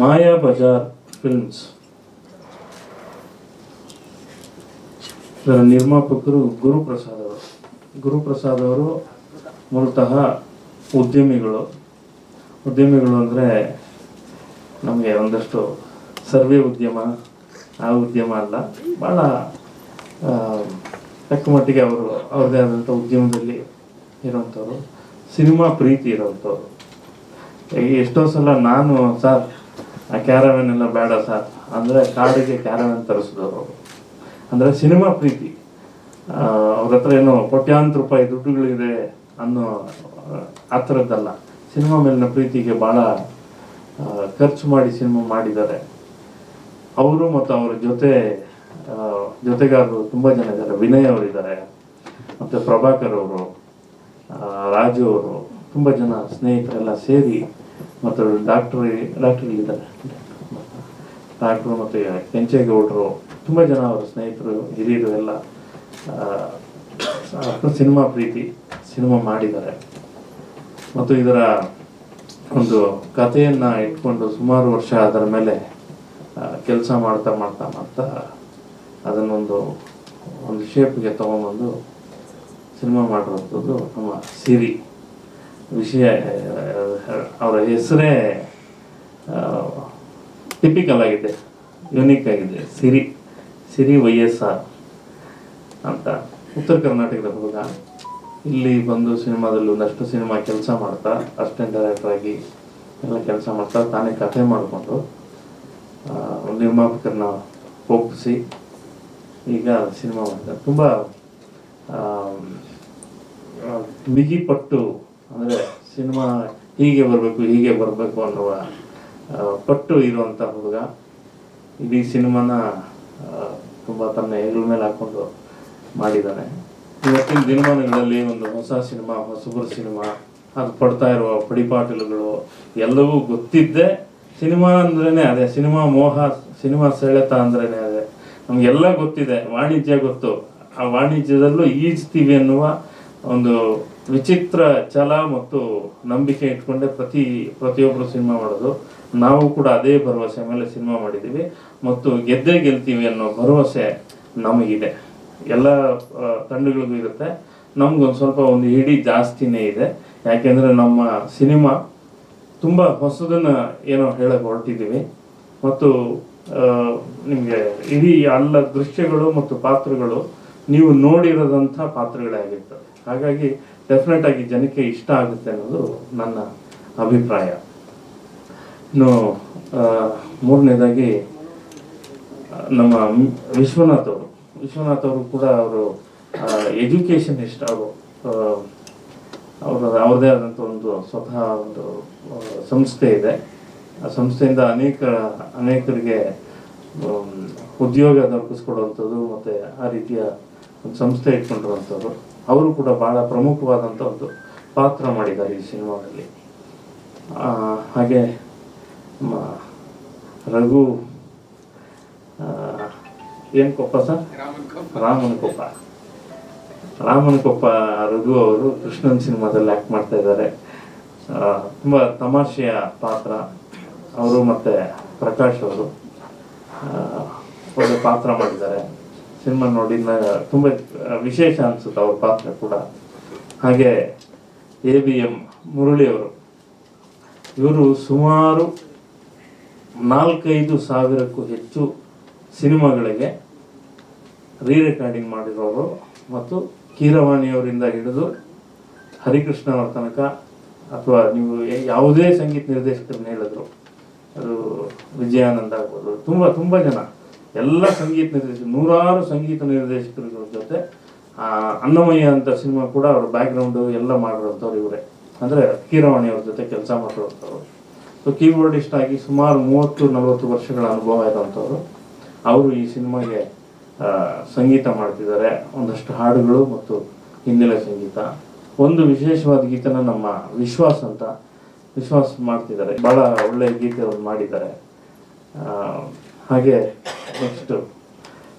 ಮಾಯಾ Bazaar films ಇದರ ನಿರ್ಮಾಪಕರು ಗುರುಪ್ರಸಾದ್ ಅವರು. ಗುರುಪ್ರಸಾದ್ ಅವರು ಮೂಲತಃ ಉದ್ಯಮಿಗಳು. ಉದ್ಯಮಿಗಳು ಅಂದರೆ ನಮಗೆ ಒಂದಷ್ಟು ಸರ್ವೆ ಉದ್ಯಮ, ಆ ಉದ್ಯಮ ಅಲ್ಲ ಭಾಳ ತಕ್ಕ ಮಟ್ಟಿಗೆ ಅವರು ಅವ್ರದ್ದೇ ಆದಂಥ ಉದ್ಯಮದಲ್ಲಿ ಇರೋವಂಥವ್ರು ಸಿನಿಮಾ ಪ್ರೀತಿ ಇರೋವಂಥವ್ರು ಎಷ್ಟೋ ಸಲ ನಾನು, ಸರ್ ಆ ಕ್ಯಾರವನ್ ಎಲ್ಲ ಬೇಡ ಸರ್. ಅಂದರೆ ಕಾಡಿಗೆ ಕ್ಯಾರವನ್ ತರಿಸಿದವರು ಅಂದರೆ ಸಿನಿಮಾ ಪ್ರೀತಿ. ಅವ್ರ ಹತ್ರ ಏನೋ ಕೋಟ್ಯಾಂತರ ರೂಪಾಯಿ ದುಡ್ಡುಗಳಿದೆ ಅನ್ನೋ, ಆ ಥರದ್ದಲ್ಲ. ಸಿನಿಮಾ ಮೇಲಿನ ಪ್ರೀತಿಗೆ ಭಾಳ ಖರ್ಚು ಮಾಡಿ ಸಿನಿಮಾ ಮಾಡಿದ್ದಾರೆ. ಅವರು ಮತ್ತು ಅವರ ಜೊತೆ ಜೊತೆಗಾರರು ತುಂಬ ಜನ ಇದ್ದಾರೆ. ವಿನಯ್ ಅವರಿದ್ದಾರೆ ಮತ್ತು ಪ್ರಭಾಕರ್ ಅವರು ರಾಜು ಅವರು, ತುಂಬ ಜನ ಸ್ನೇಹಿತರೆಲ್ಲ ಸೇರಿ ಮತ್ತು ಡಾಕ್ಟ್ರ್ ಡಾಕ್ಟರ್ ಇದ್ದಾರೆ ಡಾಕ್ಟ್ರು ಮತ್ತು ಕೆಂಚೇಗೌಡರು, ತುಂಬ ಜನ ಅವರು ಸ್ನೇಹಿತರು, ಹಿರಿಯರು ಎಲ್ಲ ಸಿನಿಮಾ ಪ್ರೀತಿ ಸಿನಿಮಾ ಮಾಡಿದ್ದಾರೆ. ಮತ್ತು ಇದರ ಒಂದು ಕಥೆಯನ್ನು ಇಟ್ಕೊಂಡು ಸುಮಾರು ವರ್ಷ ಅದರ ಮೇಲೆ ಕೆಲಸ ಮಾಡ್ತಾ ಮಾಡ್ತಾ ಮಾಡ್ತಾ ಅದನ್ನೊಂದು, ಒಂದು ಶೇಪ್ಗೆ ತೊಗೊಂಬಂದು ಸಿನಿಮಾ ಮಾಡಿರೋಂಥದ್ದು ನಮ್ಮ ಸಿರಿ ವಿಷಯ ಅವರ ಹೆಸರೇ ಟಿಪಿಕಲ್ ಆಗಿದೆ ಯುನೀಕ್ ಆಗಿದೆ, Siri Siri Y S R ಅಂತ. ಉತ್ತರ ಕರ್ನಾಟಕದ ಹುಡುಗ. ಇಲ್ಲಿ ಬಂದು ಸಿನಿಮಾದಲ್ಲಿ ಒಂದಷ್ಟು ಸಿನಿಮಾ ಕೆಲಸ ಮಾಡ್ತಾ ಅಸಿಸ್ಟೆಂಟ್ ಡೈರೆಕ್ಟರ್ ಆಗಿ ಎಲ್ಲ ಕೆಲಸ ಮಾಡ್ತಾ, ತಾನೇ ಕಥೆ ಮಾಡಿಕೊಂಡು ನಿರ್ಮಾಪಕರನ್ನ ಒಪ್ಪಿಸಿ ಈಗ ಸಿನಿಮಾ ಮಾಡ್ತಾರೆ ತುಂಬ ಬಿಗಿಪಟ್ಟು, ಅಂದರೆ ಸಿನಿಮಾ ಹೀಗೆ ಬರಬೇಕು ಹೀಗೆ ಬರಬೇಕು ಅನ್ನುವ ಪಟ್ಟು ಇರುವಂಥ ಹುಡುಗ. ಇಡೀ ಸಿನಿಮಾನ ತುಂಬ ತನ್ನ ಹೆಗಲ ಮೇಲೆ ಹಾಕ್ಕೊಂಡು ಮಾಡಿದ್ದಾನೆ. ಇವತ್ತಿನ ದಿನಮಾನಗಳಲ್ಲಿ ಒಂದು ಹೊಸ ಸಿನಿಮಾ ಹೊಸಬರ ಸಿನಿಮಾ, ಅದು ಪಡ್ತಾ ಇರುವ ಪಡಿಪಾಟಲುಗಳು ಎಲ್ಲವೂ ಗೊತ್ತಿದ್ದೇ ಸಿನಿಮಾ ಅಂದ್ರೇ ಅದೇ, ಸಿನಿಮಾ ಮೋಹ, ಸಿನಿಮಾ ಸೆಳೆತ ಅಂದ್ರೇ ಅದೇ. ನಮಗೆಲ್ಲ ಗೊತ್ತಿದೆ, ವಾಣಿಜ್ಯ ಗೊತ್ತು. ಆ ವಾಣಿಜ್ಯದಲ್ಲೂ ಈಜ್ತೀವಿ ಅನ್ನುವ ಒಂದು ವಿಚಿತ್ರ ಛಲ ಮತ್ತು ನಂಬಿಕೆ ಇಟ್ಕೊಂಡೆ ಪ್ರತಿ ಪ್ರತಿಯೊಬ್ಬರು ಸಿನಿಮಾ ಮಾಡೋದು. ನಾವು ಕೂಡ ಅದೇ ಭರವಸೆ ಮೇಲೆ ಸಿನಿಮಾ ಮಾಡಿದ್ದೀವಿ. ಮತ್ತು ಗೆದ್ದೇ ಗೆಲ್ತೀವಿ ಅನ್ನೋ ಭರವಸೆ ನಮಗಿದೆ. ಎಲ್ಲ ತಂಡಗಳಿಗೂ ಇರುತ್ತೆ. ನಮ್ಗೊಂದು ಸ್ವಲ್ಪ ಒಂದು ಹಿಡಿ ಜಾಸ್ತಿನೇ ಇದೆ. ಯಾಕೆಂದರೆ ನಮ್ಮ ಸಿನಿಮಾ ತುಂಬ ಹೊಸದನ್ನು ಏನೋ ಹೇಳಕ್ಕೆ ಹೊರಟಿದ್ದೀವಿ. ಮತ್ತು ನಿಮಗೆ ಇಡೀ ಎಲ್ಲ ದೃಶ್ಯಗಳು ಮತ್ತು ಪಾತ್ರಗಳು ನೀವು ನೋಡಿರೋದಂಥ ಪಾತ್ರಗಳೇ ಆಗಿರ್ತವೆ. ಹಾಗಾಗಿ ಡೆಫಿನೆಟ್ ಆಗಿ ಜನಕ್ಕೆ ಇಷ್ಟ ಆಗುತ್ತೆ ಅನ್ನೋದು ನನ್ನ ಅಭಿಪ್ರಾಯ. ಇನ್ನು ಮೂರನೇದಾಗಿ, ನಮ್ಮ ವಿಶ್ವನಾಥ್ ಅವರು. ವಿಶ್ವನಾಥ್ ಅವರು ಕೂಡ ಅವರು ಎಜುಕೇಷನ್ ಇಷ್ಟ. ಅವರು ಅವರು, ಅವ್ರದೇ ಆದಂಥ ಒಂದು ಸ್ವತಃ ಒಂದು ಸಂಸ್ಥೆ ಇದೆ. ಆ ಸಂಸ್ಥೆಯಿಂದ ಅನೇಕ, ಅನೇಕರಿಗೆ ಉದ್ಯೋಗ ದೊರಕಿಸ್ಕೊಡುವಂಥದ್ದು ಮತ್ತು ಆ ರೀತಿಯ ಒಂದು ಸಂಸ್ಥೆ ಇಟ್ಕೊಂಡಿರುವಂಥವ್ರು ಅವರು ಕೂಡ ಬಹಳ ಪ್ರಮುಖವಾದಂಥ ಒಂದು ಪಾತ್ರ ಮಾಡಿದ್ದಾರೆ ಈ ಸಿನಿಮಾದಲ್ಲಿ. ಹಾಗೆ ರಘು ಏನು ಕೊಪ್ಪ ಸರ್? ರಾಮನ ಕೊಪ್ಪ. ರಾಮನ ಕೊಪ್ಪ. ರಘು ಅವರು ಕೃಷ್ಣನ್ ಸಿನಿಮಾದಲ್ಲಿ ಆ್ಯಕ್ಟ್ ಮಾಡ್ತಾ ಇದ್ದಾರೆ. ತುಂಬ ತಮಾಷೆಯ ಪಾತ್ರ. ಅವರು ಮತ್ತು ಪ್ರಕಾಶ್ ಅವರು ಒಳ್ಳೆ ಪಾತ್ರ ಮಾಡಿದ್ದಾರೆ. ಸಿನಿಮಾ ನೋಡಿ ನ- ತುಂಬ ವಿಶೇಷ ಅನಿಸುತ್ತೆ ಅವ್ರ ಪಾತ್ರ ಕೂಡ. ಹಾಗೆ ಎ ಬಿ ಎಂ ಮುರಳಿಯವರು ಇವರು ಸುಮಾರು ನಾಲ್ಕೈದು ಸಾವಿರಕ್ಕೂ ಹೆಚ್ಚು ಸಿನಿಮಾಗಳಿಗೆ ರೀ ರೆಕಾರ್ಡಿಂಗ್ ಮಾಡಿರೋರು ಮತ್ತು ಕೀರವಾಣಿಯವರಿಂದ ಹಿಡಿದು ಹರಿಕೃಷ್ಣ ತನಕ ಅಥವಾ ನೀವು ಯಾವುದೇ ಸಂಗೀತ ನಿರ್ದೇಶಕರನ್ನ ಹೇಳಿದ್ರು, ಅದು ವಿಜಯಾನಂದ ಆಗ್ಬೋದು, ತುಂಬ ತುಂಬ ಜನ. ಎಲ್ಲ ಸಂಗೀತ ನಿರ್ದೇಶಕರು ನೂರಾರು ಸಂಗೀತ ನಿರ್ದೇಶಕರ ಜೊತೆ. ಅನ್ನಮಯ್ಯ ಅಂತ ಸಿನಿಮಾ ಕೂಡ ಅವ್ರ ಬ್ಯಾಕ್ಗ್ರೌಂಡು ಎಲ್ಲ ಮಾಡಿರೋಂಥವ್ರು ಇವರೇ. ಅಂದರೆ ಕೀರವಾಣಿ ಅವ್ರ ಜೊತೆ ಕೆಲಸ ಮಾಡಿರೋಂಥವ್ರು. ಸೊ ಕೀಬೋರ್ಡಿಸ್ಟ್ ಆಗಿ ಸುಮಾರು ಮೂವತ್ತು, ನಲವತ್ತು ವರ್ಷಗಳ ಅನುಭವ ಇರೋಂಥವ್ರು. ಅವರು ಈ ಸಿನಿಮಾಗೆ ಸಂಗೀತ ಮಾಡ್ತಿದ್ದಾರೆ. ಒಂದಷ್ಟು ಹಾಡುಗಳು ಮತ್ತು ಹಿನ್ನೆಲೆ ಸಂಗೀತ. ಒಂದು ವಿಶೇಷವಾದ ಗೀತನ ನಮ್ಮ ವಿಶ್ವಾಸ್ ಅಂತ ವಿಶ್ವಾಸ ಮಾಡ್ತಿದ್ದಾರೆ. ಬಹಳ ಒಳ್ಳೆಯ ಗೀತೆ ಮಾಡಿದ್ದಾರೆ. ಹಾಗೆ ನೆಕ್ಸ್ಟ್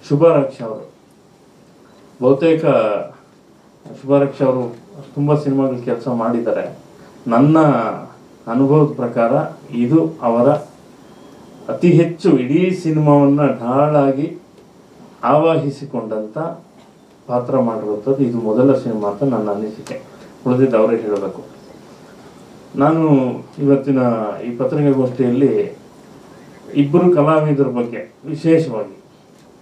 ಶುಭಾರಕ್ಷ ಅವರು. ಬಹುತೇಕ ಶುಭಾರಕ್ಷ ಅವರು ತುಂಬ ಸಿನಿಮಾಗಳ ಕೆಲಸ ಮಾಡಿದ್ದಾರೆ. ನನ್ನ ಅನುಭವದ ಪ್ರಕಾರ ಇದು ಅವರ ಅತಿ ಹೆಚ್ಚು ಇಡೀ ಸಿನಿಮಾವನ್ನು ಢಾಳಾಗಿ ಆವಾಹಿಸಿಕೊಂಡಂಥ ಪಾತ್ರ ಮಾಡಿರುವಂಥದ್ದು ಇದು ಮೊದಲ ಸಿನಿಮಾ ಅಂತ ನನ್ನ ಅನಿಸಿಕೆ. ಉಳಿದಿದ್ದು ಅವರೇ ಹೇಳಬೇಕು. ನಾನು ಇವತ್ತಿನ ಈ ಪತ್ರಿಕಾಗೋಷ್ಠಿಯಲ್ಲಿ ಇಬ್ಬರು ಕಲಾವಿದರ ಬಗ್ಗೆ ವಿಶೇಷವಾಗಿ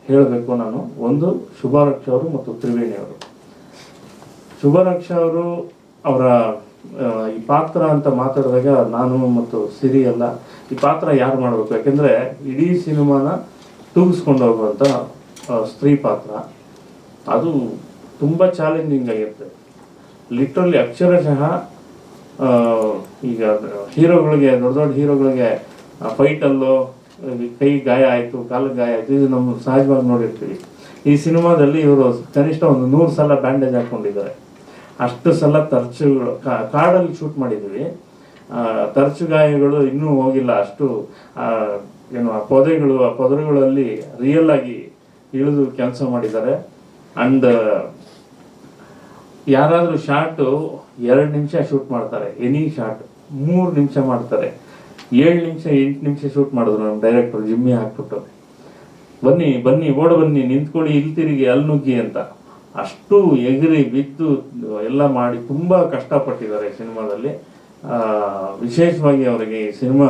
ಹೇಳಬೇಕು ನಾನು. ಒಂದು ಶುಭಾರಕ್ಷ ಅವರು ಮತ್ತು ತ್ರಿವೇಣಿ ಅವರು. ಶುಭಾರಕ್ಷ ಅವರು ಅವರ ಈ ಪಾತ್ರ ಅಂತ ಮಾತಾಡಿದಾಗ ನಾನು ಮತ್ತು ಸಿರಿ ಎಲ್ಲ ಈ ಪಾತ್ರ ಯಾರು ಮಾಡಬೇಕು? ಯಾಕೆಂದರೆ ಇಡೀ ಸಿನಿಮಾನ ತೂಗಿಸ್ಕೊಂಡು ಹೋಗುವಂಥ ಸ್ತ್ರೀ ಪಾತ್ರ. ಅದು ತುಂಬ ಚಾಲೆಂಜಿಂಗ್ ಆಗಿರುತ್ತೆ. ಲಿಟ್ರಲಿ ಅಕ್ಷರಶಃ ಈಗ ಹೀರೋಗಳಿಗೆ, ದೊಡ್ಡ ದೊಡ್ಡ ಹೀರೋಗಳಿಗೆ ಫೈಟಲ್ಲೋ ಕೈ ಗಾಯ ಆಯಿತು ಕಾಲಿಗೆ ಗಾಯ ಆಯಿತು ಇದು ನಮ್ಮ ಸಹಜವಾಗಿ ನೋಡಿರ್ತೀವಿ. ಈ ಸಿನಿಮಾದಲ್ಲಿ ಇವರು ಕನಿಷ್ಠ ಒಂದು ನೂರು ಸಲ ಬ್ಯಾಂಡೇಜ್ ಹಾಕ್ಕೊಂಡಿದ್ದಾರೆ ಅಷ್ಟು ಸಲ ತರ್ಚುಗಳು ಕಾಡಲ್ಲಿ ಶೂಟ್ ಮಾಡಿದ್ವಿ ಆ, ತರ್ಚು ಗಾಯಗಳು ಇನ್ನೂ ಹೋಗಿಲ್ಲ ಅಷ್ಟು ಏನು ಆ ಪೊದೆಗಳು ಆ ಪೊದರುಗಳಲ್ಲಿ ರಿಯಲ್ ಆಗಿ ಇಳಿದು ಕೆಲಸ ಮಾಡಿದ್ದಾರೆ. ಅಂಡ್ ಯಾರಾದರೂ ಶಾರ್ಟು ಎರಡು ನಿಮಿಷ ಶೂಟ್ ಮಾಡ್ತಾರೆ ಎನಿ ಶಾರ್ಟ್ ಮೂರು ನಿಮಿಷ ಮಾಡ್ತಾರೆ. ಏಳು ನಿಮಿಷ, ಎಂಟು ನಿಮಿಷ ಶೂಟ್ ಮಾಡಿದ್ರು ನಮ್ಮ ಡೈರೆಕ್ಟರ್ ಜಿಮ್ಮಿ ಹಾಕ್ಬಿಟ್ಟು. ಬನ್ನಿ ಬನ್ನಿ, ಓಡ ಬನ್ನಿ, ನಿಂತ್ಕೊಳ್ಳಿ, ಇಲ್ಲಿ ತಿರುಗಿ, ಅಲ್ಲಿ ನುಗ್ಗಿ ಅಂತ. ಅಷ್ಟು ಎಗರಿ, ಬಿದ್ದು, ಎಲ್ಲ ಮಾಡಿ ತುಂಬ ಕಷ್ಟಪಟ್ಟಿದ್ದಾರೆ ಸಿನಿಮಾದಲ್ಲಿ. ವಿಶೇಷವಾಗಿ ಅವರಿಗೆ ಈ ಸಿನಿಮಾ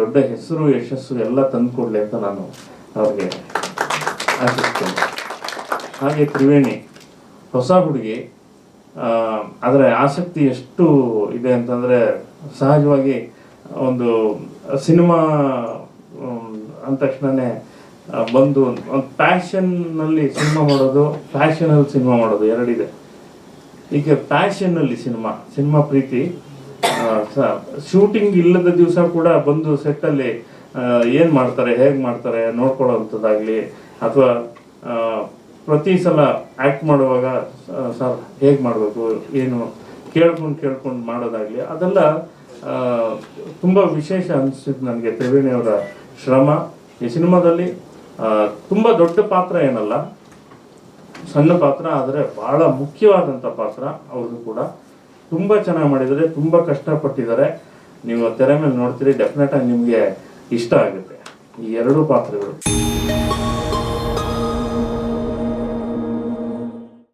ದೊಡ್ಡ ಹೆಸರು, ಯಶಸ್ಸು ಎಲ್ಲ ತಂದುಕೊಡ್ಲಿ ಅಂತ ನಾನು ಅವ್ರಿಗೆ ಆಶಿಸ್ತೇನೆ. ಹಾಗೆ ತ್ರಿವೇಣಿ, ಹೊಸ ಹುಡುಗಿ ಅದರ ಆಸಕ್ತಿ ಎಷ್ಟು ಇದೆ ಅಂತಂದರೆ ಸಹಜವಾಗಿ ಒಂದು ಸಿನಿಮಾ ಅಂದ ತಕ್ಷಣನೇ ಬಂದು ಒಂದು ಪ್ಯಾಷನ್ನಲ್ಲಿ ಸಿನಿಮಾ ಮಾಡೋದು, ಪ್ಯಾಷನಲ್ಲಿ ಸಿನಿಮಾ ಮಾಡೋದು ಎರಡಿದೆ. ಈಗ ಪ್ಯಾಷನ್ನಲ್ಲಿ ಸಿನಿಮಾ ಸಿನಿಮಾ ಪ್ರೀತಿ ಶೂಟಿಂಗ್ ಇಲ್ಲದ ದಿವಸ ಕೂಡ ಬಂದು ಸೆಟ್ಟಲ್ಲಿ ಏನು ಮಾಡ್ತಾರೆ, ಹೇಗೆ ಮಾಡ್ತಾರೆ ನೋಡ್ಕೊಳ್ಳೋವಂಥದ್ದಾಗಲಿ, ಅಥವಾ ಪ್ರತಿ ಸಲ ಆ್ಯಕ್ಟ್ ಮಾಡುವಾಗ ಸರ್ ಹೇಗೆ ಮಾಡಬೇಕು, ಏನು ಕೇಳ್ಕೊಂಡು ಕೇಳ್ಕೊಂಡು ಮಾಡೋದಾಗಲಿ, ಅದೆಲ್ಲ ತುಂಬ ವಿಶೇಷ ಅನಿಸಿದ್ದು ನನಗೆ ತ್ರಿವೇಣಿಯವರ ಶ್ರಮ. ಈ ಸಿನಿಮಾದಲ್ಲಿ ತುಂಬ ದೊಡ್ಡ ಪಾತ್ರ ಏನಲ್ಲ, ಸಣ್ಣ ಪಾತ್ರ, ಆದರೆ ಬಹಳ ಮುಖ್ಯವಾದಂಥ ಪಾತ್ರ ಅವರು ಕೂಡ. ತುಂಬ ಚೆನ್ನಾಗಿ ಮಾಡಿದ್ದಾರೆ, ತುಂಬ ಕಷ್ಟಪಟ್ಟಿದ್ದಾರೆ. ನೀವು ತೆರೆ ಮೇಲೆ ನೋಡ್ತೀರಿ ಡೆಫಿನೆಟ್ ಆಗಿ ನಿಮಗೆ ಇಷ್ಟ ಆಗುತ್ತೆ. ಈ ಎರಡೂ ಪಾತ್ರಗಳು.